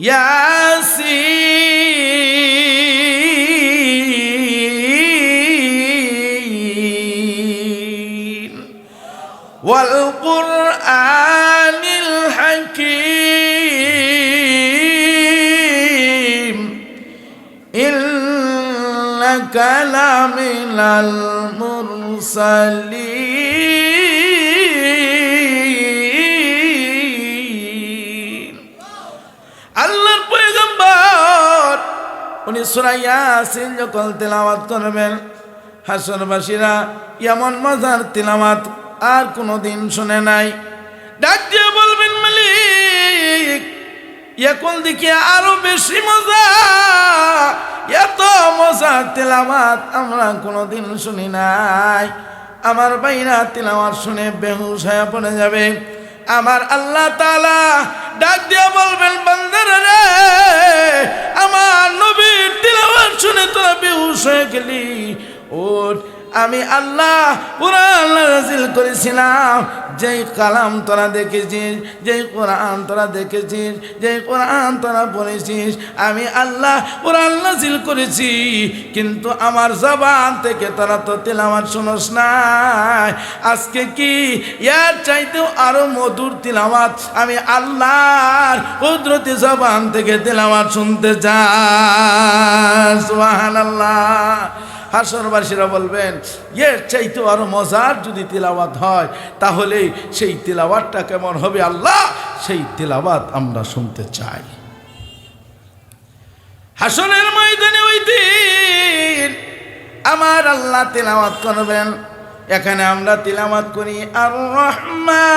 ياسين. والقرآن الحكيم. إنك لمن المرسلين. উনি সূরা ইয়াসিন যখন তেলাওয়াত করবেন, হাসনবাসীরা এমন মজার তেলাওয়াত আর কোনোদিন শুনে নাই। ডাক দিয়ে বলবেন, মালিক এখন দেখি আরও বেশি মজা, এত মজা তেলাওয়াত আমরা কোনোদিন শুনি নাই। আমার বাইরা তেলাওয়াত শুনে বেহুশ হয়ে পড়ে যাবে। আমার আল্লাহ তালা ডাক দিয়া বলবেন, বান্দারা রে, আমার নবীর তিলাবার শুনে তোরা বেহুশ হয়ে গেলি। ওঠ আমি আল্লাহ কোরআন নাজিল করেছিলাম। যেই কালাম তোরা দেখেছিস, যেই কোরআন তোরা দেখেছিস, যেই কোরআন তোরা পড়েছিস, আমি আল্লাহ কোরআন নাজিল করেছি। কিন্তু আমার জবান থেকে তোরা তো তিলামাত শুনোস নাই। আজকে কি ইয়ার চাইতেও আরও মধুর তিলামাত আমি আল্লাহর কুদরতি জবান থেকে তিলামাত শুনতে চাই। সুবহানাল্লাহ। হাসরবাসীরা বলবেন, এর চাইতে আরও মজার যদি তিলাওয়াত হয়, তাহলে সেই তিলাওয়াতটা কেমন হবে আল্লাহ? সেই তিলাওয়াত আমরা শুনতে চাই। হাসনের ময়দানে ওই দিন আমার আল্লাহ তিলাওয়াত করবেন। এখানে আমরা তিলাওয়াত করি, আর রহমান।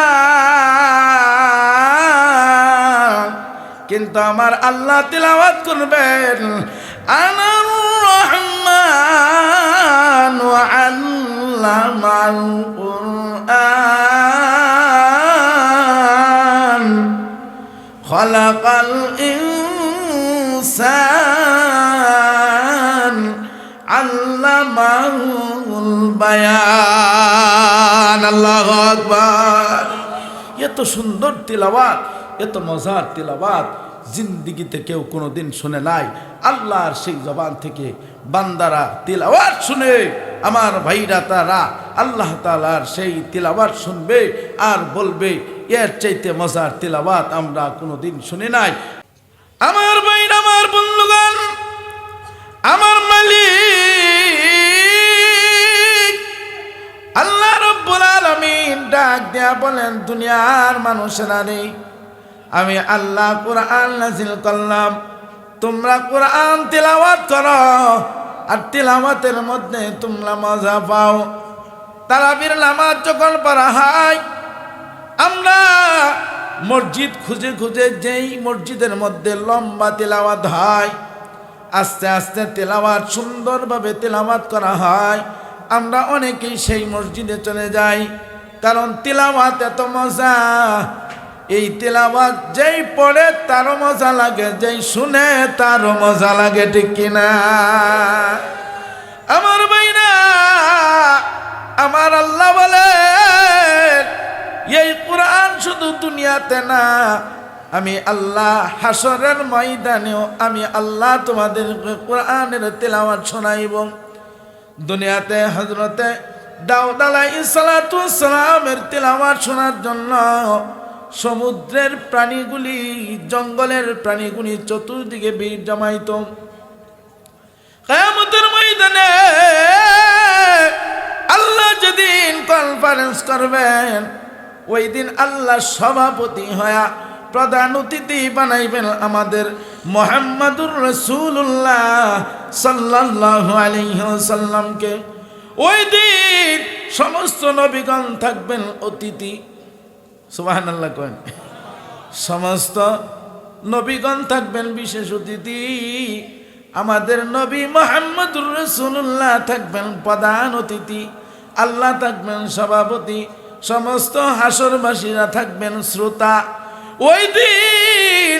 কিন্তু আমার আল্লাহ তিলাওয়াত করবেন আনার রহমান আল্লাহ القرآن خلق الإنسان علمه البيان الله أكبر এত সুন্দর তিলাবাত এত মজার তিলাবাত জিন্দিগিতে কেউ কোনোদিন শুনে নাই। আল্লাহর সেই জবান থেকে বান্দারা তিলাওয়াত শুনে। আমার ভাইরা তারা আল্লাহ তালার সেই তিলাওয়াত শুনবে আর বলবে, এর চাইতে মজার তিলাওয়াত আমরা কোনোদিন শুনি নাই। আমার ভাইরা, আমার বন্ধুগণ, আমার মালিক, আল্লাহ রব্বুল আলামিন ডাক দেয়া বলেন, দুনিয়ার মানুষেরা নেই আমি আল্লাহ কোরআন নাজিল করলাম। তোমরা কোরআন তিলাওয়াত করো, আর তিলাওয়াতের মধ্যে তোমরা মজা পাও। তারাবির নামাজ যখন পড়া হয়, আমরা মসজিদ খুঁজে খুঁজে যেই মসজিদের মধ্যে লম্বা তেলাওয়াত হয়, আস্তে আস্তে তেলাওয়াত সুন্দরভাবে তেলাওয়াত করা হয়, আমরা অনেকেই সেই মসজিদে চলে যাই। কারণ তেলাওয়াত এত মজা এই তেলাওয়াত যেই পড়ে তারও মজা লাগে, যেই শুনে তারও মজা লাগে, ঠিক কিনা? আমার বাইনা আমার আল্লাহ বলে এই কোরআন শুধু দুনিয়াতে না, আমি আল্লাহ হাসরের ময়দানেও আমি আল্লাহ তোমাদের কোরআনের তেলাওয়াত শোনাইব। দুনিয়াতে হজরতে দাউদ আলাইসালামের তেলাওয়াত শোনার জন্য সমুদ্রের প্রাণীগুলি, জঙ্গলের প্রাণীগুলি চতুর্দিকে বীর জমাইত কায়ামতের ময়দানে আল্লাহ যেদিন কনফারেন্স করবেন, ওই দিন আল্লাহ সভাপতি হয়া প্রধান অতিথি বানাইবেন আমাদের মোহাম্মদুর রসুল্লাহ সাল্লাহ আলহ্লামকে ওই দিন সমস্ত নবীগণ থাকবেন অতিথি। কেন সমস্ত নবীগণ থাকবেন বিশেষ অতিথি। আমাদের নবী মোহাম্মদুর রসুল্লাহ থাকবেন প্রধান অতিথি। আল্লাহ থাকবেন সভাপতি। সমস্ত হাসরবাসীরা থাকবেন শ্রোতা। ওই দিন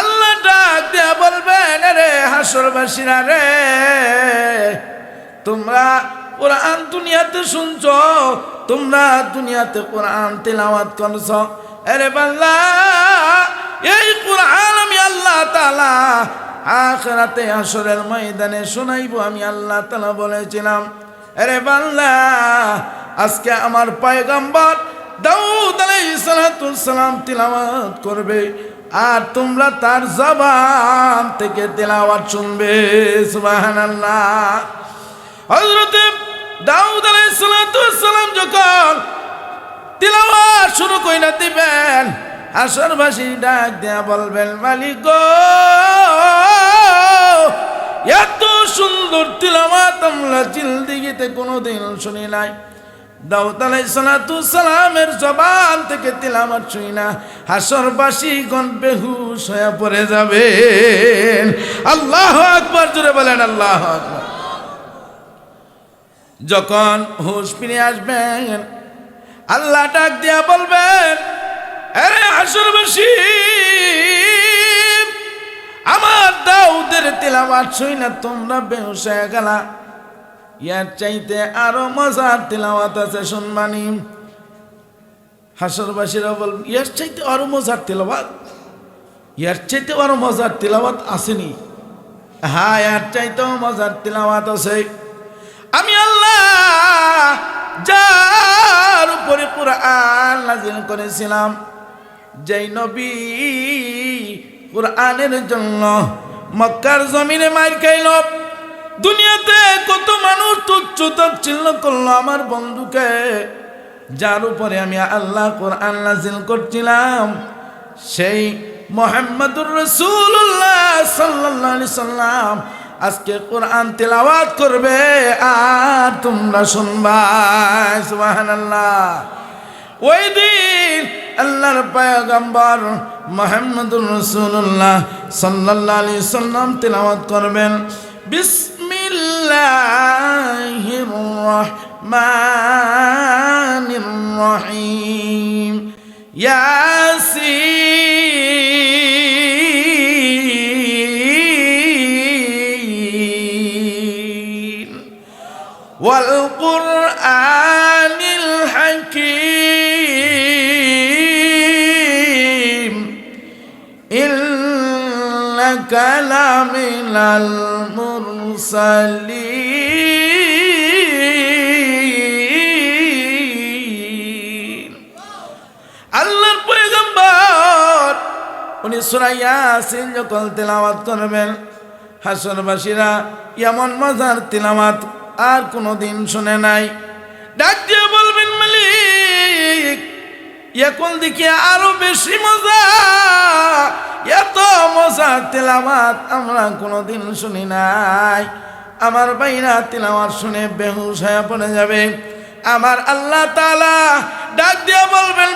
আল্লাহ ডাক দেয়া বলবেন রে হাসরবাসীরা রে, তোমরা কোরআন দুনিয়াতে শুনছ? তোমরা দুনিয়াতে কোরআন তেলাওয়াত করছ। আরে বাল্লা, এই কোরআন আমি আল্লাহ তাআলা আখরাতে আসরের ময়দানে শোনাইব আমি আল্লাহ তালা বলেছিলাম। আরে বাল্লা, আজকে আমার পায়গাম্বর দাউদ আলাইসালাম তিলাওয়াত করবে আর তোমরা তার জবান থেকে তেলাওয়াত শুনবে, সুবহানাল্লাহ। হযরতে দাউদ আলাইসালাম যখন তিলাওয়াত শুরু কইরা দিবেন, আসরবাসী ডাক দেয়া বলবেন, মালিক গো, এত সুন্দর তিলাওয়াত আমরা জিলদিগিতে কোনোদিন শুনি নাই। দাউদ আলাইসালামের জবান থেকে তিলাওয়াত শুনি না। হাসরবাসী গণ বেহুশ হয়ে পড়ে যাবেন। আল্লাহ আকবার জুড়ে বলেন, আল্লাহ আকবার। যখন হুশ ফিরে আসবেন, আল্লাহ ডাক দিয়া বলবেন, আরে হাসরবাসী আমার দাউদের তিলাওয়াত শুই না তোমরা বেহুশ হয়ে গেলা। ইয়ার চাইতে আরও মজার তিলাওয়াত আছে শুনবানি হাসরবাসীরা বল, ইয়ার চাইতে আরও মজার তিলাওয়াত? ইয়ার চাইতে আরও মজার তিলাওয়াত আসেনি? হ্যাঁ ইয়ার চাইতেও মজার তিলাওয়াত আছে। যার উপরে কোরআন নাজিল করেছিলাম, যেই নবী কোরআনের জন্য মক্কার জমিনে মার খাইল। দুনিয়াতে কত মানুষ তুচ্ছ তাচ্ছিল্য করল আমার বন্ধুকে, যার উপরে আমি আল্লাহ কোরআন নাজিল করছিলাম। সেই মোহাম্মদুর রসুল্লাহ সাল্লাহ সাল্লাম আজকে কোরআন তেলাওয়াত করবে আর তোমরা শুনবা। সুবহানাল্লাহ। ওই দিন আল্লাহর পায়গম্বর মোহাম্মদুর রসুল্লাহ সাল্লাল্লাহু আলাইহি সাল্লাম তেলাওয়াত করবেন। বিসমিল্লাহির রহমানির রহিম। ইয়াসিন। لمن المرسلين আল্লাহর পয়গম্বর উনি সূরা ইয়াসিন যখন তেলাওয়াত করবেন হাসরবাসীরা এমন মজার তেলাওয়াত আর কোনোদিন শুনে নাই ডাক দিয়ে বলবেন মালিক এখন দেখি আরো বেশি মজা এত মজা তেলাওয়াত আমরা কোনোদিন শুনি নাই। আমার বাইরা তেলাওয়াত শুনে বেহুশ হয়ে পড়ে যাবে। আমার আল্লাহ তালা ডাক দিয়ে বলবেন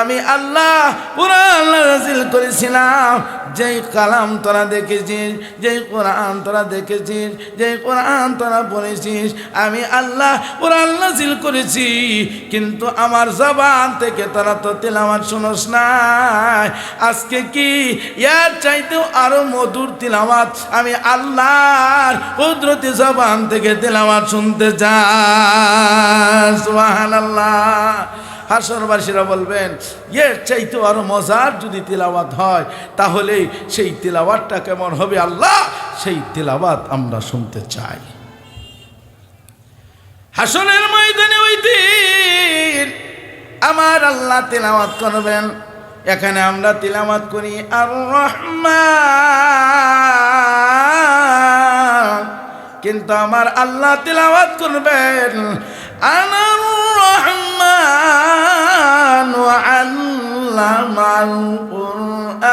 আমি আল্লাহ কোরআন নাজিল করেছিলাম। যেই কালাম তোরা দেখেছিস, যেই কোরআন তোরা দেখেছিস, যেই কোরআন তোরা পড়েছিস, আমি আল্লাহ কোরআন নাজিল করেছি। কিন্তু আমার জবান থেকে তোরা তো তিলামাত শুনোস নাই। আজকে কি ইয়ার চাইতেও আরও মধুর তিলামাত আমি আল্লাহর কুদরতি জবান থেকে তিলামাত শুনতে চাই। হাসরবাসীরা বলবেন, এর চাইতে আরও মজার যদি তিলাওয়াত হয়, তাহলে সেই তিলাওয়াতটা কেমন হবে আল্লাহ? সেই তিলাওয়াত আমরা শুনতে চাই। হাসনের ময়দানে ওই দিন আমার আল্লাহ তিলাওয়াত করবেন। এখানে আমরা তিলাওয়াত করি, আর রহমান। কিন্তু আমার আল্লাহ তিলাওয়াত করবেন, আনার الرحمن وعلم القرآن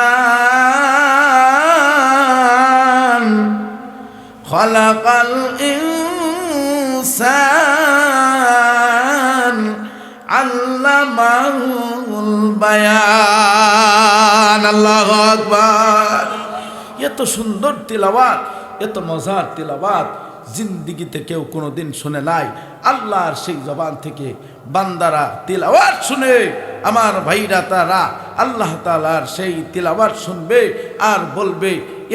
خلق الإنسان علمه البيان الله أكبر এত সুন্দর তিলাবাত এত মজার তিলাবাত জিন্দিগিতে কেউ কোনো দিন শুনে নাই। আল্লাহর সেই জবান থেকে বান্দারা তিলাওয়াত শুনে, আমার ভাইরা তারা আল্লাহ তালার সেই তিলাওয়াত শুনবে আর বলবে,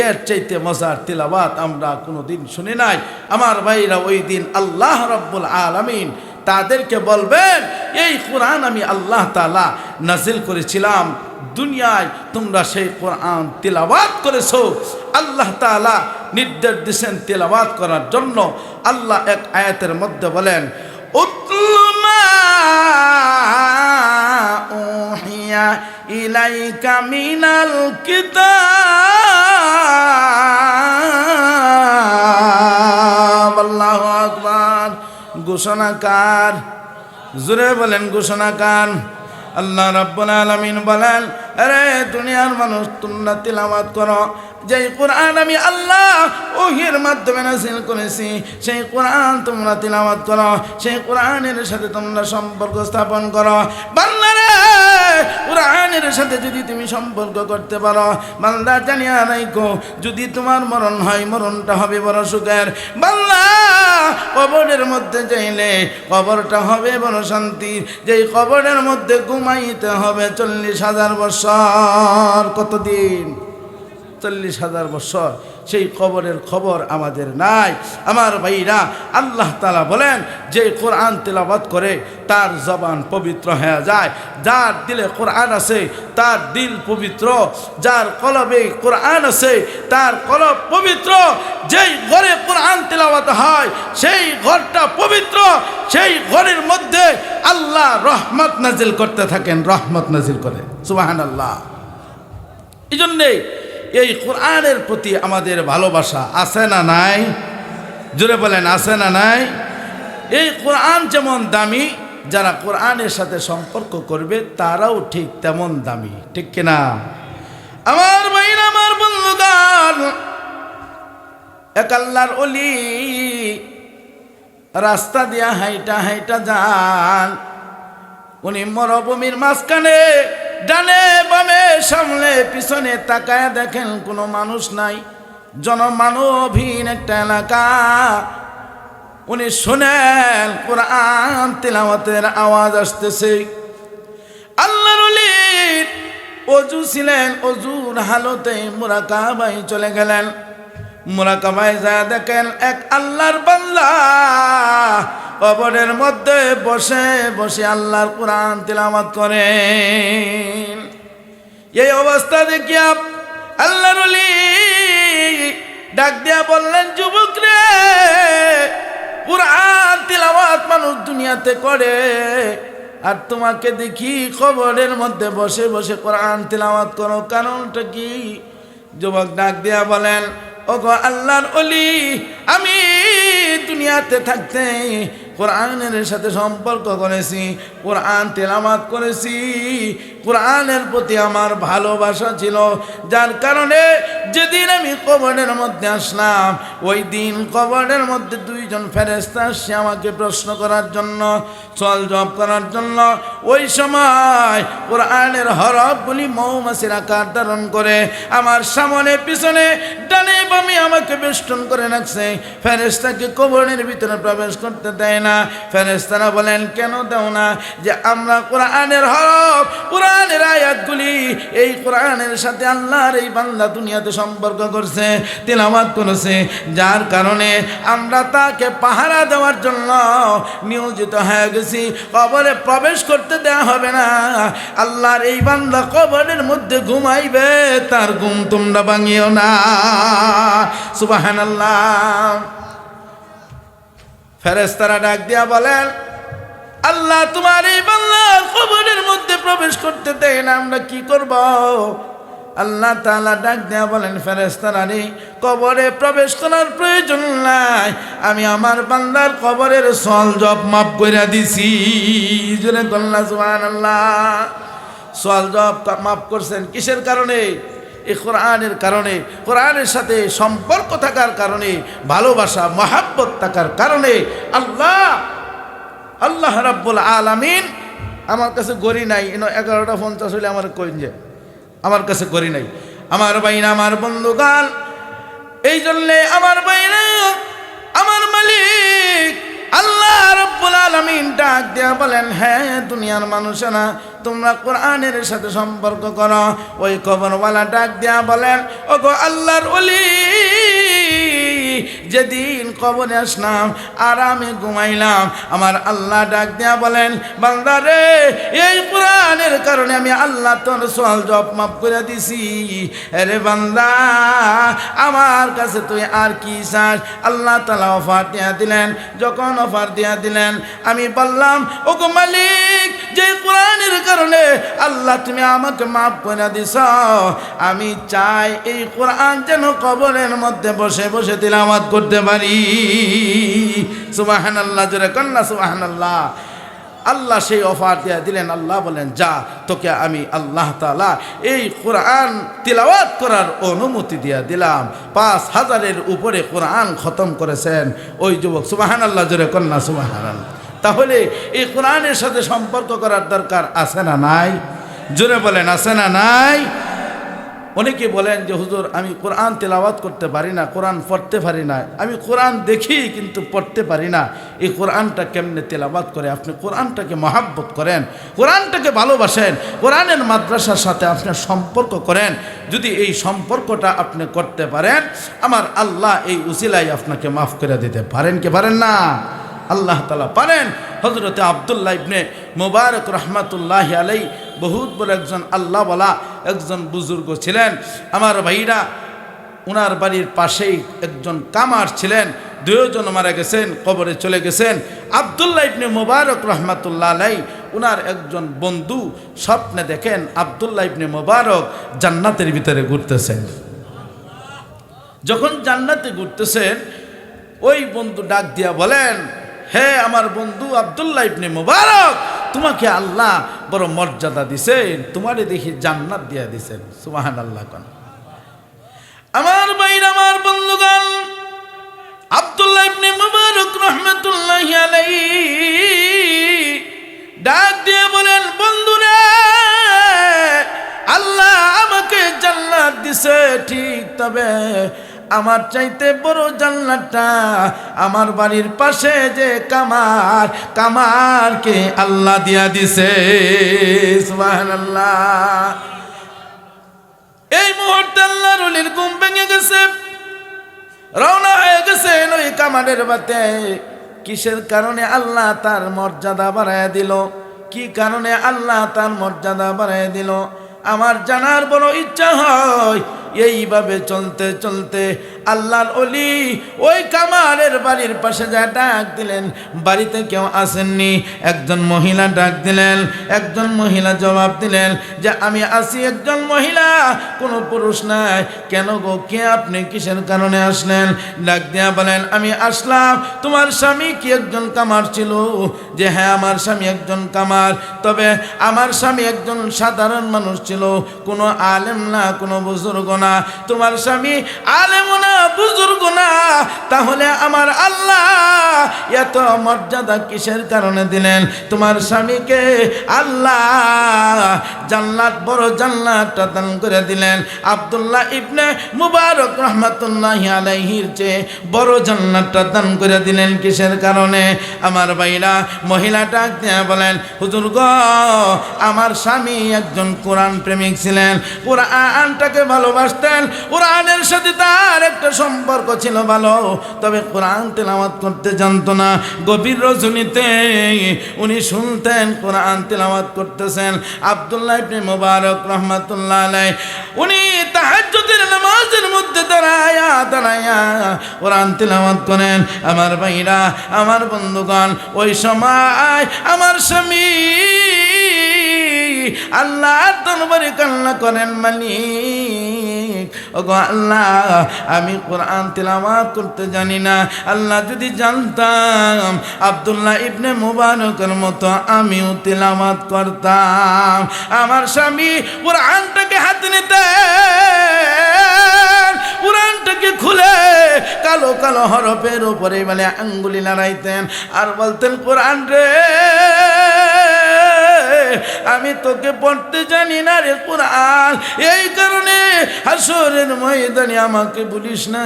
এর চাইতে মজার তিলাওয়াত আমরা কোনো দিন শুনি নাই। আমার ভাইরা ওই দিন আল্লাহ রব্বুল আলমিন তাদেরকে বলবেন, এই কোরআন আমি আল্লাহ তালা নাজিল করেছিলাম। দুনিয়ায় তোমরা সেই কোরআন তিলাবাত করেছ। আল্লাহ তালা নির্দেশ দিচ্ছেন তিলাবাত করার জন্য আল্লাহ এক আয়াতের মধ্যে বলেন ইলাইকা মিনাল কিতাব। ঘোষণাকার জুড়ে বলেন ঘোষণাকার আল্লাহ রাব্বুল আলামিন বলেন, আরে দুনিয়ার মানুষ, তোমরা তিলাওয়াত করো। যে কোরআন আমি আল্লাহ ওহির মাধ্যমে নাসিল করেছি, সেই কোরআন তোমরা তিলাওয়াত করো, সেই কোরআনের সাথে তোমরা সম্পর্ক স্থাপন করো। বান্দারে, কোরআনের সাথে যদি তুমি সম্পর্ক করতে পারো, বান্দা জানিয়া রাইকো যদি তোমার মরণ হয়, মরণটা হবে বড় সুখের। বাংলা কবরের মধ্যে যাইলে কবরটা হবে বড় শান্তির। যেই কবরের মধ্যে ঘুমাইতে হবে চল্লিশ হাজার বছর। কতদিন? চল্লিশ হাজার বছর সেই কবরের খবর আমাদের নাই। আমার ভাইরা, আল্লাহ তালা বলেন, যে কোরআন তেলাবাত করে তার জবান পবিত্র হয়ে যায়। যার দিলে কোরআন আছে, তার দিল পবিত্র। যার কলবে কোরআন আছে, তার কলব পবিত্র। যেই ঘরে কোরআন তেলাবাত হয়, সেই ঘরটা পবিত্র। সেই ঘরের মধ্যে আল্লাহ রহমত নাজিল করতে থাকেন, রহমত নাজিল করে। সুবাহান আল্লাহ এই জন্যেই এই কোরআনের প্রতি আমাদের ভালোবাসা আছে না নাই? জুড়ে বলেন, আছে না নাই? এই কোরআন যেমন দামি, যারা কোরআনের সাথে সম্পর্ক করবে, তারাও ঠিক তেমন দামি। ঠিক কিনা? আমার বাইন আমার বন্ধুগান এক আল্লাহর অলি রাস্তা দিয়া হাইটা হাইটা যান। উনি মরভূমির মাঝখানে ডানে বামে সামলে পিছনে তাকায় দেখেন কোনো মানুষ নাই। জনমানবহীন একটা এলাকা। উনি শোনেন, কোরআন তিলামতের আওয়াজ আসতেছে। আল্লাহর অজু ছিলেন, অজুর হালতে মোরাকাবাই চলে গেলেন। মুরাকাবাই যা দেখেন এক আল্লাহর বান্দা, কবরের মধ্যে বসে বসে আল্লাহর কোরআন তিলামত করেন। এই অবস্থা দেখিয়া আল্লাহর ডাক দিয়া বললেন, যুবক রে, কোরআন তিলাওয়াত মানুষ দুনিয়াতে করে, আর তোমাকে দেখি কবরের মধ্যে বসে বসে কোরআন তিলামত করো। কারণটা কি? যুবক ডাক দিয়া বলেন ও গো আল্লাহর অলি আমি দুনিয়াতে থাকতে কোরআনের সাথে সম্পর্ক করেছি কোরআন তেলামাত করেছি কোরআনের প্রতি আমার ভালোবাসা ছিল। যার কারণে যেদিন আমি কবরের মধ্যে আসলাম, ওই দিন কবরের মধ্যে দুইজন ফেরেস্তা আসছে আমাকে প্রশ্ন করার জন্য চল জব করার জন্য। ওই সময় কোরআনের হরফগুলি মৌমাছির আকার ধারণ করে আমার সামনে পিছনে ডানে বামে আমাকে বেষ্টন করে রাখছে। ফেরেস্তাকে কবরের ভিতরে প্রবেশ করতে দেয় না। ফেরেস্তারা বলেন, কেন দেও না? যে আমরা কোরআনের হরফ কোরআনের আয়াতগুলি এই কোরআনের সাথে আল্লাহর এই বান্দা দুনিয়াতে সম্পর্ক করছে তেলামাত করেছে, যার কারণে আমরা তাকে পাহারা দেওয়ার জন্য নিয়োজিত হয়ে গেছি। কবরে প্রবেশ করতে দেওয়া হবে না। আল্লাহর এই বান্দা কবরের মধ্যে ঘুমাইবে, তার ঘুম তোমরা ভাঙিও না। সুবাহান আল্লাহ ফেরেস্তারা ডাক দিয়া বলেন, আল্লাহ তোমার এই বাংলার কবরের মধ্যে প্রবেশ করতে দেয় না, আমরা কি করব? আল্লাহ তাআলা ডাক দেয়া বলেন ফেরেস্তারা কবরে প্রবেশ করার প্রয়োজন নাই। আমি আমার বান্দার কবরের সল জব মাফ করে দিছি। আল্লাহ সল জব মাফ করছেন কিসের কারণে? এই কোরআনের কারণে। কোরআনের সাথে সম্পর্ক থাকার কারণে, ভালোবাসা, মহাব্বত থাকার কারণে আল্লাহ আল্লাহ রাব্বুল আলামিন আমার কাছে গড়ি নাই, এনে এগারোটা পঞ্চাশ হইলে আমার কইন যে, আমার কাছে গড়ি নাই। আমার বাইনা আমার বন্ধুগান, এই জন্যে আমার বাইনা আমার মালিক, আল্লাহ রব্বুল আলামিন ডাক দেয়া বলেন হ্যাঁ দুনিয়ার মানুষেরা, তোমরা কোরআনের সাথে সম্পর্ক করো। ওই কবরওয়ালা ডাক দেয়া বলেন ও গো আল্লাহর ওলি যেদিন কবরে আসলাম আরামে ঘুমাইলাম, আমার আল্লাহ ডাক দেয়া বলেন বান্দারে এই কোরআনের কারণে আমি আল্লাহ তোর সোয়াল জব মাপ করে দিছি। আরে বান্দা, আমার কাছে তুই আর কি চাস? আল্লাহ তালা অফার দিয়া দিলেন, যখন অফার দিয়া দিলেন, আমি বললাম ও মালিক যে কোরআনের কারণে আল্লাহ তুমি আমাকে মাফ করে দিছ, আমি চাই এই কোরআন যেন কবরের মধ্যে বসে বসে তিলাওয়াত করতে পারি। সুবাহান আল্লাহ জোরে কন্যা সুবাহান আল্লাহ আল্লাহ সেই অফার দিয়ে দিলেন, আল্লাহ বলেন, যা, তোকে আমি আল্লাহ তালা এই কোরআন তিলাওয়াত করার অনুমতি দিয়ে দিলাম। পাঁচ হাজারের উপরে কোরআন খতম করেছেন। ওই যুবক সুবাহান আল্লাহ জোরে কন্যা সুবাহান আল্লাহ তাহলে এই কোরআনের সাথে সম্পর্ক করার দরকার আছে না নাই? জোরে বলেন, আছে না নাই? অনেকে বলেন যে, হুজুর, আমি কোরআন তেলাওয়াত করতে পারি না, কোরআন পড়তে পারি না। আমি কোরআন দেখি, কিন্তু পড়তে পারি না। এই কোরআনটা কেমনে তেলাওয়াত করে? আপনি কোরআনটাকে মহাব্বত করেন, কোরআনটাকে ভালোবাসেন, কোরআনের মাদ্রাসার সাথে আপনার সম্পর্ক করেন। যদি এই সম্পর্কটা আপনি করতে পারেন, আমার আল্লাহ এই উসিলাই আপনাকে মাফ করে দিতে পারেন কি পারেন না? আল্লাহ তালা পারেন। হজরতে আবদুল্লাহ ইবনে মোবারক রহমাতুল্লাহ আলাই বহুত বড় একজন আল্লাহ বলা একজন বুজুর্গ ছিলেন। আমার ভাইরা ওনার বাড়ির পাশেই একজন কামার ছিলেন। দুজন মারা গেছেন, কবরে চলে গেছেন। আবদুল্লাহ ইবনে মোবারক রহমাতুল্লাহ আলাই ওনার একজন বন্ধু স্বপ্নে দেখেন আবদুল্লাহ ইবনে মোবারক জান্নাতের ভিতরে ঘুরতেছেন। যখন জান্নাতে ঘুরতেছেন, ওই বন্ধু ডাক দিয়া বলেন হে আমার বন্ধু আবদুল্লাহ ইবনে মুবারক, তোমাকে আল্লাহ বড় মর্যাদা দিছেন, তোমারে দেখি জান্নাত দিয়া দিছেন। সুবাহান আল্লাহ কন। আমার বাইর আমার বন্ধুগণ, আবদুল্লাহ ইবনে মুবারক রহমতুল্লাহ আলাইহি ডাক দিয়ে বলেন, বন্ধুরা, আল্লাহ আমাকে জান্নাত দিছে ঠিক তবে আমার চাইতে বড় জান্নাতটা আমার বাড়ির পাশে যে কামার, কামারকে আল্লাহ দিয়া দিছে। সুবহানাল্লাহ। এই মুহূর্তে আল্লাহ রুলির ঘুম ভেঙে গেছে। রওনা হয়ে গেছে ওই কামারের বাতে। কিসের কারণে আল্লাহ তার মর্যাদা বাড়ায় দিল? কি কারণে আল্লাহ তার মর্যাদা বাড়ায় দিল? আমার জানার বড় ইচ্ছা হয় এইভাবে চলতে চলতে আল্লাহর অলি ওই কামারের বাড়ির পাশে যা ডাক দিলেন, বাড়িতে কেউ আসেননি? একজন মহিলা ডাক দিলেন, একজন মহিলা জবাব দিলেন যে, আমি আসি একজন মহিলা, কোনো পুরুষ নাই। কেন গো? কে আপনি? কিসের কারণে আসলেন? ডাক দিয়া বলেন, আমি আসলাম, তোমার স্বামী কি একজন কামার ছিল? যে হ্যাঁ আমার স্বামী একজন কামার, তবে আমার স্বামী একজন সাধারণ মানুষ ছিল, কোনো আলেম না, কোনো বুজুর্গ না। তোমার স্বামী আলেম না, বুজুর্গ না, তাহলে আমার আল্লাহ এত মর্যাদা কিসের কারণে দিলেন? তোমার স্বামীকে আল্লাহ জান্নাত, বড় জান্নাতটা দান করে দিলেন। আব্দুল্লাহ ইবনে মুবারক রহমাতুল্লাহ আলাইহির চেয়ে বড় জান্নাতটা দান করে দিলেন কিসের কারণে? আমার ভাইরা, মহিলা ডাক দিয়ে বলেন, হুজুর গ, আমার স্বামী একজন কোরআন প্রেমিক ছিলেন। কোরআনটাকে ভালোবাসতেন কোরআনের সাথে তার একটা সম্পর্ক ছিল ভালো, তবে কোরআন তেলাওয়াত করতে জানতো না। গভীর রজনীতে উনি শুনতেন, কোরআন তেলাওয়াত করতেছেন। আব্দুল্লাহ ইবনে মুবারক রহমাতুল্লাহ আলাই উনি তাহাজ্জুদের নামাজের মধ্যে দাঁড়ায়া দাঁড়ায়া কোরআন তেলাওয়াত করেন। আমার ভাইরা, আমার বন্ধুগণ, ওই সময় আমার স্বামী আল্লাহ দরবারে কান্না করেন মালিক। ওগো আল্লাহ, আমি কোরআন তেলাওয়াত করতে জানি না। আল্লাহ যদি জানতাম, আব্দুল্লাহ ইবনে মুবারকের মতো আমিও তেলাওয়াত করতাম। আমার স্বামী কোরআনটাকে হাত নিতে কোরআনটাকে খুলে কালো কালো হরফের উপরে মানে আঙ্গুলি নাড়াইতেন, আর বলতেন, কোরআন রে আমি তোকে পড়তে জানি না রে কোরআন। এই কারণে হাসরের ময়দানে আমাকে বলিস না,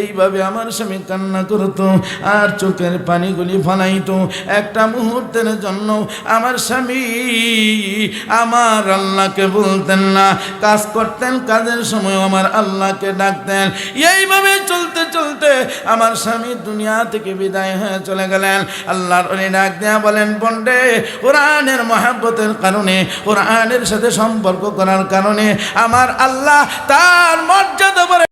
এইভাবে আমার স্বামী কান্না করতো আর চোখের পানিগুলি ফলাইতো। একটা মুহূর্তের জন্য আমার স্বামী আমার আল্লাহকে বলতেন না, কাজ করতেন, কাজের সময় আমার আল্লাহকে ডাকতেন। এইভাবে চলতে চলতে আমার স্বামী দুনিয়া থেকে বিদায় হয়ে চলে গেলেন। আল্লাহর উনি ডাক দেয়া বলেন বন্ডে কোরআনের মহাব্বতের কারণে কোরআনের সাথে সম্পর্ক করার কারণে আমার আল্লাহ তার মর্যাদা